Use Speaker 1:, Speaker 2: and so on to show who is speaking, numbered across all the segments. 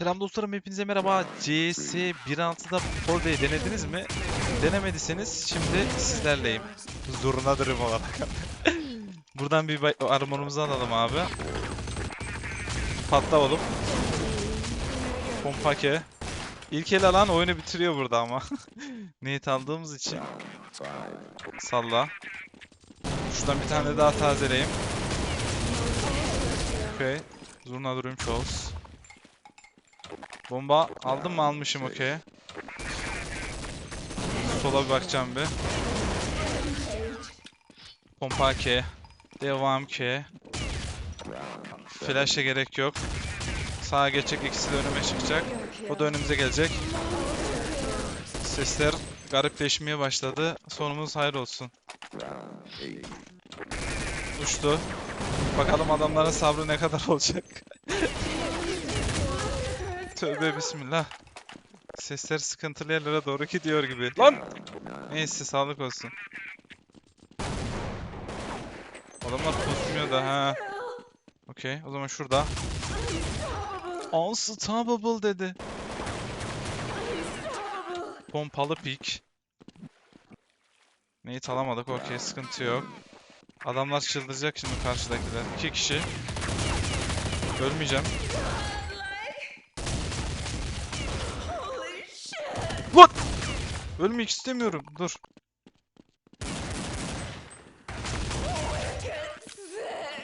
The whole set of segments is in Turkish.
Speaker 1: Selam dostlarım hepinize merhaba. CS 1.6'da Pol denediniz mi? Denemediyseniz şimdi sizlerleyim. Zoruna durum olarak. Buradan bir armorumuzu alalım abi. Patla oğlum. Pompake. İlk el alan oyunu bitiriyor burada ama. Niyet aldığımız için. Salla. Şuradan bir tane daha tazeleyeyim. Okey. Zurna durum Charles. Bomba aldım mı almışım okey. Sola bir bakacağım bir. Pompa K. Devam K. Flash'e gerek yok. Sağa geçecek ikisi de önüme çıkacak. O da önümüze gelecek. Sesler garipleşmeye başladı. Sonumuz hayır olsun. Uçtu. Bakalım adamların sabrı ne kadar olacak. Tövbe bismillah. Sesler sıkıntılı yerlere doğru gidiyor gibi. Lan! Neyse sağlık olsun. Adamlar tutmuyor da ha. Okey o zaman şurada. Unstoppable dedi. Pompalı pik. Neyi alamadık okey sıkıntı yok. Adamlar çıldıracak şimdi karşıdakiler. İki kişi. Ölmeyeceğim. What? Ölmek istemiyorum. Dur.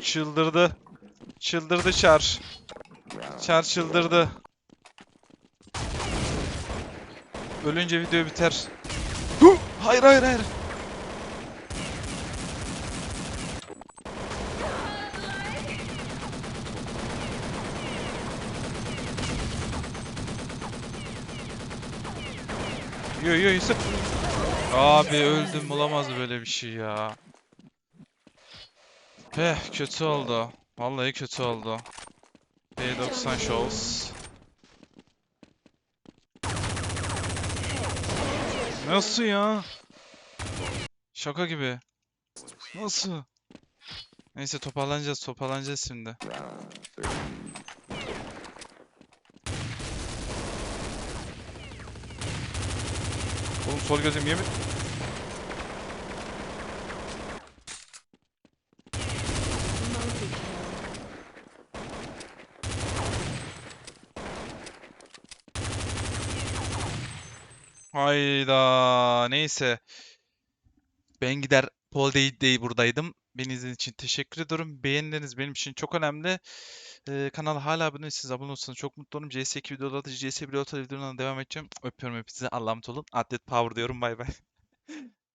Speaker 1: Çıldırdı. Çıldırdı Char. Char çıldırdı. Ölünce video biter. Hayır hayır hayır. Yo yo Yusuf. Abi öldüm olamaz böyle bir şey ya. Peh kötü oldu. Vallahi kötü oldu. P90 Shows. Nasıl ya? Şaka gibi. Nasıl? Neyse toparlanacağız toparlanacağız şimdi. Oğlum sol gözüm yemin. Hayda. Neyse. Ben gider Day Day buradaydım. Beni izlediğiniz için teşekkür ediyorum. Beğenileriniz benim için çok önemli. Ee, kanala hala abone değilseniz abone olursanız çok mutlu olurum. CS2 videolarda CS1 videolarına devam edeceğim. Öpüyorum hepinizi. Allah'a emanet olun. Atlet Power diyorum. Bay bay.